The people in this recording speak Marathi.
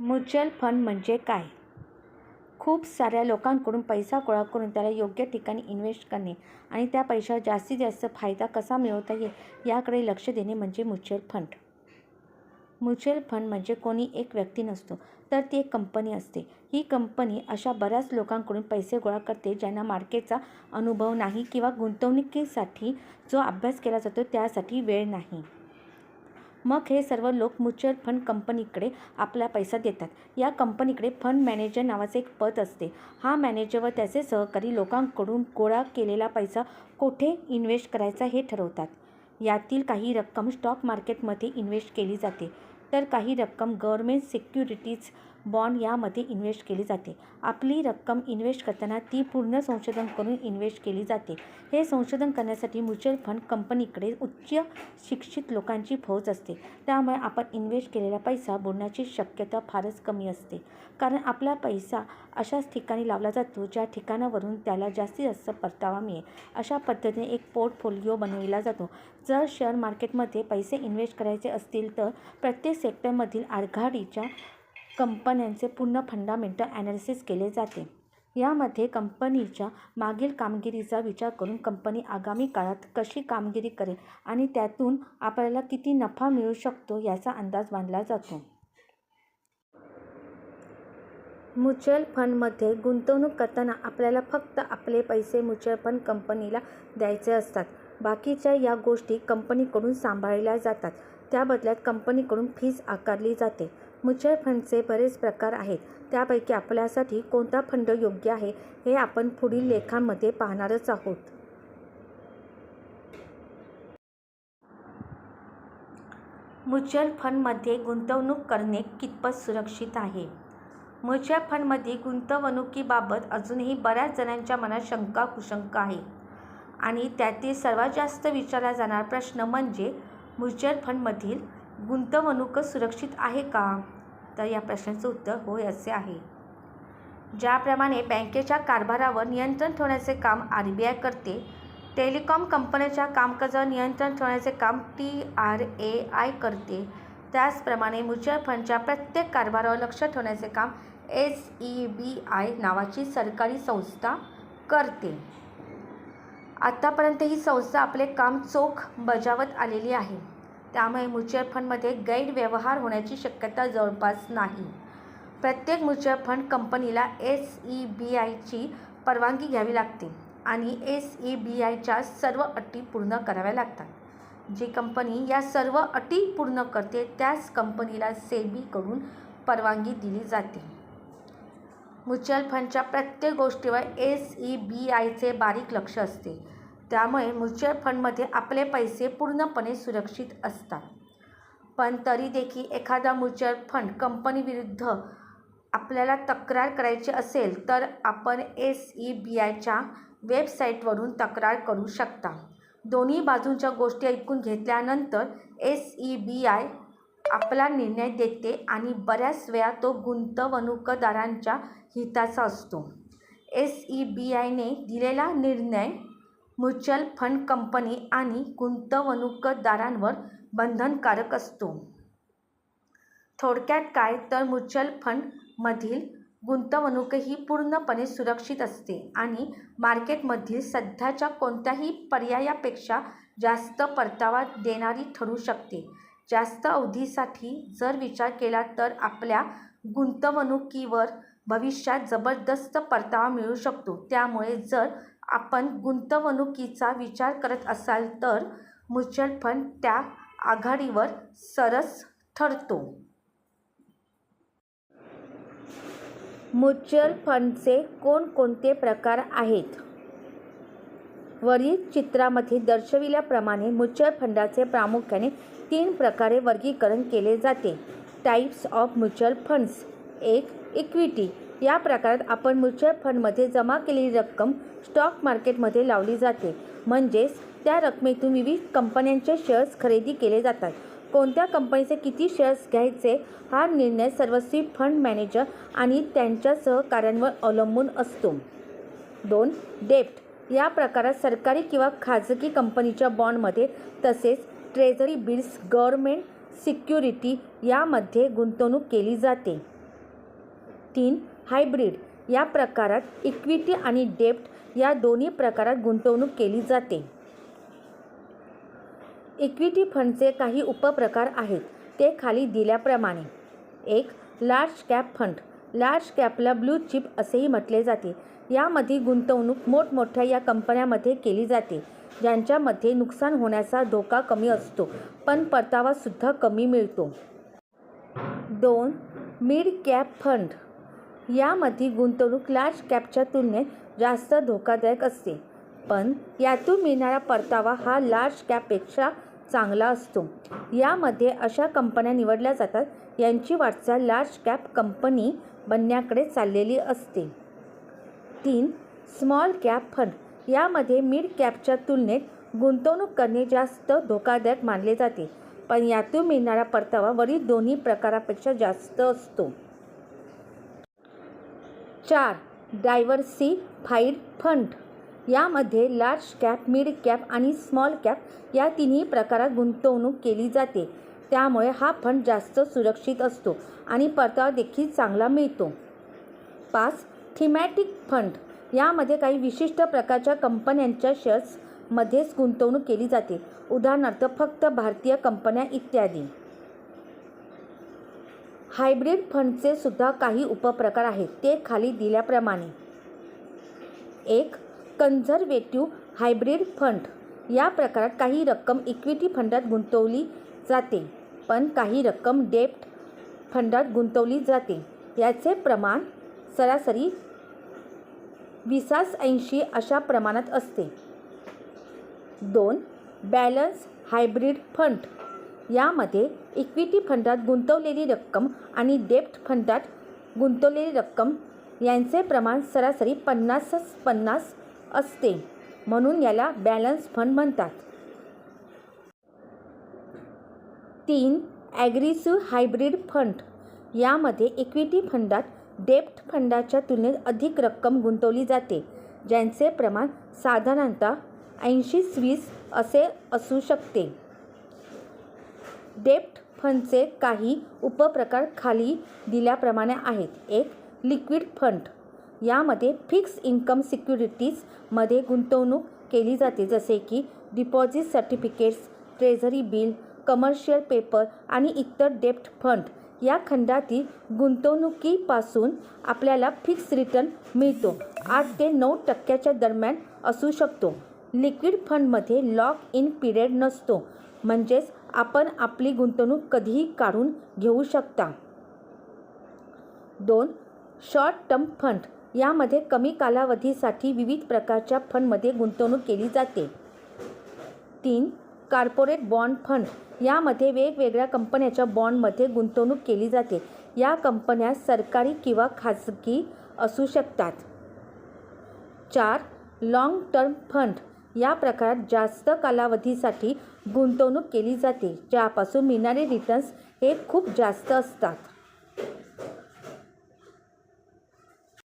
म्युच्युअल फंड म्हणजे काय? खूप साऱ्या लोकांकडून पैसा गोळा करून त्याला योग्य ठिकाणी इन्व्हेस्ट करणे आणि त्या पैशावर जास्तीत जास्त फायदा कसा मिळवता येईल याकडे लक्ष देणे म्हणजे म्युच्युअल फंड. म्युच्युअल फंड म्हणजे कोणी एक व्यक्ती नसतो, तर ती एक कंपनी असते. ही कंपनी अशा बऱ्याच लोकांकडून पैसे गोळा करते ज्यांना मार्केटचा अनुभव नाही किंवा गुंतवणुकीसाठी जो अभ्यास केला जातो त्यासाठी वेळ नाही. मग हे सर्व लोक म्युच्युअल फंड कंपनीकडे आपला पैसा देतात. या कंपनीकडे फंड मॅनेजर नावाचे एक पद असते. हा मॅनेजर व त्याचे सहकारी लोकांकडून गोळा केलेला पैसा कोठे इन्व्हेस्ट करायचा हे ठरवतात. यातील काही रक्कम स्टॉक मार्केटमध्ये इन्व्हेस्ट केली जाते, तर काही रक्कम गव्हर्मेंट सिक्युरिटीज, बाँड यामध्ये इन्व्हेस्ट केली जाते. आपली रक्कम इन्व्हेस्ट करताना ती पूर्ण संशोधन करून इन्व्हेस्ट केली जाते. हे संशोधन करण्यासाठी म्युच्युअल फंड कंपनीकडे उच्च शिक्षित लोकांची फौज असते. त्यामुळे आपण इन्व्हेस्ट केलेला पैसा बुडण्याची शक्यता फारच कमी असते, कारण आपला पैसा अशाच ठिकाणी लावला जातो ज्या ठिकाणावरून त्याला जास्तीत जास्त परतावा मिळेल. अशा पद्धतीने एक पोर्टफोलिओ बनविला जातो. जर शेअर मार्केटमध्ये पैसे इन्व्हेस्ट करायचे असतील तर प्रत्येक सेक्टरमधील आघाडीच्या कंपन्यांचे पूर्ण फंडामेंटल अॅनालिसिस केले जाते. यामध्ये कंपनीच्या मागील कामगिरीचा विचार करून कंपनी आगामी काळात कशी कामगिरी करेल आणि त्यातून आपल्याला किती नफा मिळू शकतो याचा अंदाज बांधला जातो. म्युच्युअल फंडमध्ये गुंतवणूक करताना आपल्याला फक्त आपले पैसे म्युच्युअल फंड कंपनीला द्यायचे असतात. बाकीच्या या गोष्टी कंपनीकडून सांभाळल्या जातात. त्याबदल्यात कंपनीकडून फीज आकारली जाते. म्युच्युअल फंडचे बरेच प्रकार आहेत. त्यापैकी आपल्यासाठी कोणता फंड योग्य आहे हे आपण पुढील लेखांमध्ये पाहणारच आहोत. म्युच्युअल फंडमध्ये गुंतवणूक करणे कितपत सुरक्षित आहे? म्युच्युअल फंडमध्ये गुंतवणुकीबाबत अजूनही बऱ्याच जणांच्या मनात शंका-कुशंका आहे आणि त्यातील सर्वात जास्त विचारला जाणारा प्रश्न म्हणजे म्युच्युअल फंडमधील गुंतवणूक सुरक्षित आहे का? तर या प्रश्नाचं उत्तर होय असे आहे. ज्याप्रमाणे बँकेच्या कारभारावर नियंत्रण ठेवण्याचे काम आर बी आय करते, टेलिकॉम कंपन्याच्या कामकाजावर नियंत्रण ठेवण्याचे काम टी आर ए आय करते, त्याचप्रमाणे म्युच्युअल फंडच्या प्रत्येक कारभारावर लक्ष ठेवण्याचे काम एस ई बी आय नावाची सरकारी संस्था करते. आत्तापर्यंत ही संस्था आपले काम चोख बजावत आलेली आहे. त्यामुळे म्युच्युअल फंडमध्ये गैरव्यवहार होण्याची शक्यता जवळपास नाही. प्रत्येक म्युच्युअल फंड कंपनीला एस ई बी आयची परवानगी घ्यावी लागते आणि एस ई बी आयच्या सर्व अटी पूर्ण कराव्या लागतात. जी कंपनी या सर्व अटी पूर्ण करते त्याच कंपनीला सेबीकडून परवानगी दिली जाते. म्युच्युअल फंडच्या प्रत्येक गोष्टीवर एस ई बी आयचे बारीक लक्ष असते. त्यामुळे म्युच्युअल फंडमध्ये आपले पैसे पूर्णपणे सुरक्षित असतात. पण तरी देखील एखादा म्युच्युअल फंड कंपनीविरुद्ध आपल्याला तक्रार करायची असेल तर आपण एस ई बी आयच्या वेबसाईटवरून तक्रार करू शकता. दोन्ही बाजूंच्या गोष्टी ऐकून घेतल्यानंतर एस ई बी आय आपला निर्णय देते आणि बऱ्याच वेळा तो गुंतवणूकदारांच्या हिताचा असतो. एस ई बी आयने दिलेला निर्णय म्युच्युअल फंड कंपनी आणि गुंतवणूकदारांवर बंधनकारक असतो. थोडक्यात काय तर म्युच्युअल फंडमधील गुंतवणूक ही पूर्णपणे सुरक्षित असते आणि मार्केटमधील सध्याच्या कोणत्याही पर्यायापेक्षा जास्त परतावा देणारी ठरू शकते. जास्त अवधीसाठी जर विचार केला तर आपल्या गुंतवणुकीवर भविष्यात जबरदस्त परतावा मिळू शकतो. त्यामुळे जर आपण गुंतवणुकीचा विचार करत असाल तर म्युच्युअल फंड त्या आघाडीवर सरस ठरतो. म्युच्युअल फंडचे कोणकोणते प्रकार आहेत? वरील चित्रामध्ये दर्शविल्याप्रमाणे म्युच्युअल फंडाचे प्रामुख्याने तीन प्रकारे वर्गीकरण केले जाते. टाईप्स ऑफ म्युच्युअल फंड्स एक. इक्विटी या प्रकारात आपण म्युच्युअल फंडमध्ये जमा केलेली रक्कम स्टॉक मार्केटमध्ये लावली जाते. म्हणजेच त्या रकमेतून विविध कंपन्यांचे शेअर्स खरेदी केले जातात. कोणत्या कंपनीचे किती शेअर्स घ्यायचे हा निर्णय सर्वस्वी फंड मॅनेजर आणि त्यांच्या सहकाऱ्यांवर अवलंबून असतो. दोन. डेब्ट या प्रकारात सरकारी किंवा खाजगी कंपनीच्या बाँडमध्ये तसेच ट्रेझरी बिल्स, गव्हर्नमेंट सिक्युरिटी यामध्ये गुंतवणूक केली जाते. तीन हायब्रीड या प्रकारात इक्विटी आणि डेप्ट या दोन्ही प्रकारात गुंतवणूक केली जाते. इक्विटी फंडचे काही उपप्रकार आहेत ते खाली दिल्याप्रमाणे. एक लार्ज कॅप फंड लार्ज कॅपला ब्लू चिप असेही म्हटले जाते. यामध्ये गुंतवणूक मोठमोठ्या या कंपन्यामध्ये केली जाते ज्यांच्यामध्ये नुकसान होण्याचा धोका कमी असतो पण परतावासुद्धा कमी मिळतो. दोन मिड कॅप फंड यामध्ये गुंतवणूक लार्ज कॅपच्या तुलनेत जास्त धोकादायक असते. पण यातून मिळणारा परतावा हा लार्ज कॅपपेक्षा चांगला असतो. यामध्ये अशा कंपन्या निवडल्या जातात यांची वाटचाल लार्ज कॅप कंपनी बनण्याकडे चाललेली असते. तीन स्मॉल कॅप फंड यामध्ये मिड कॅपच्या तुलनेत गुंतवणूक करणे जास्त धोकादायक मानले जाते. पण यातून मिळणारा परतावा वरील दोन्ही प्रकारापेक्षा जास्त असतो. चार डायव्हर्सिफाईड फंड यामध्ये लार्ज कॅप मिड कॅप आणि स्मॉल कॅप या तिन्ही प्रकारात गुंतवणूक केली जाते. त्यामुळे हा फंड जास्त सुरक्षित असतो आणि परतावा देखील चांगला मिळतो. पाच थीमॅटिक फंड. यामध्ये काही विशिष्ट प्रकारच्या कंपन्यांच्या शेअर्समध्येच गुंतवणूक केली जाते. उदाहरणार्थ फक्त भारतीय कंपन्या इत्यादी. हायब्रिड फंडचे सुद्धा काही उपप्रकार आहेत ते खाली दिल्याप्रमाणे. एक कन्झर्वेटिव्ह हायब्रिड फंड. या प्रकारात काही रक्कम इक्विटी फंडात गुंतवली जाते पण काही रक्कम डेप्ट फंडात गुंतवली जाते. याचे प्रमाण सरासरी विसास ऐंशी अशा प्रमाणात असते. दोन बॅलन्स हायब्रिड फंड. यामध्ये इक्विटी फंडात गुंतवलेली रक्कम आणि डेप्ट फंडात गुंतवलेली रक्कम यांचे प्रमाण सरासरी पन्नासच पन्नास असते म्हणून याला बॅलन्स फंड म्हणतात. तीन ॲग्रेसिव्ह हायब्रिड फंड यामध्ये इक्विटी फंडात डेप्ट फंडाच्या तुलनेत अधिक रक्कम गुंतवली जाते ज्यांचे प्रमाण साधारणतः ऐंशी वीस असे असू शकते. डेप्ट फंडचे काही उपप्रकार खाली दिल्याप्रमाणे आहेत. एक लिक्विड फंड. यामध्ये फिक्स इन्कम सिक्युरिटीजमध्ये गुंतवणूक केली जाते जसे की deposit certificates treasury bill commercial paper आणि इतर डेप्ट फंड. या खंडातील गुंतवणुकीपासून आपल्याला फिक्स रिटर्न मिळतो. आठ ते नऊ टक्क्याच्या दरम्यान असू शकतो. लिक्विड फंडमध्ये लॉक इन पिरियड नसतो. म्हणजेच आपण आपली गुंतवणूक कधीही काढून घेऊ शकता. दोन शॉर्ट टर्म फंड यामध्ये कमी कालावधीसाठी विविध प्रकारच्या फंडमध्ये गुंतवणूक केली जाते. तीन कॉर्पोरेट बॉन्ड फंड यामध्ये वेगवेगळ्या कंपन्याच्या बॉन्डमध्ये गुंतवणूक केली जाते. या कंपन्या सरकारी किंवा खाजगी असू शकतात. चार लाँग टर्म फंड या प्रकारात जास्त कालावधीसाठी गुंतवणूक केली जाते ज्यापासून मिळणारे रिटर्न्स हे खूप जास्त असतात.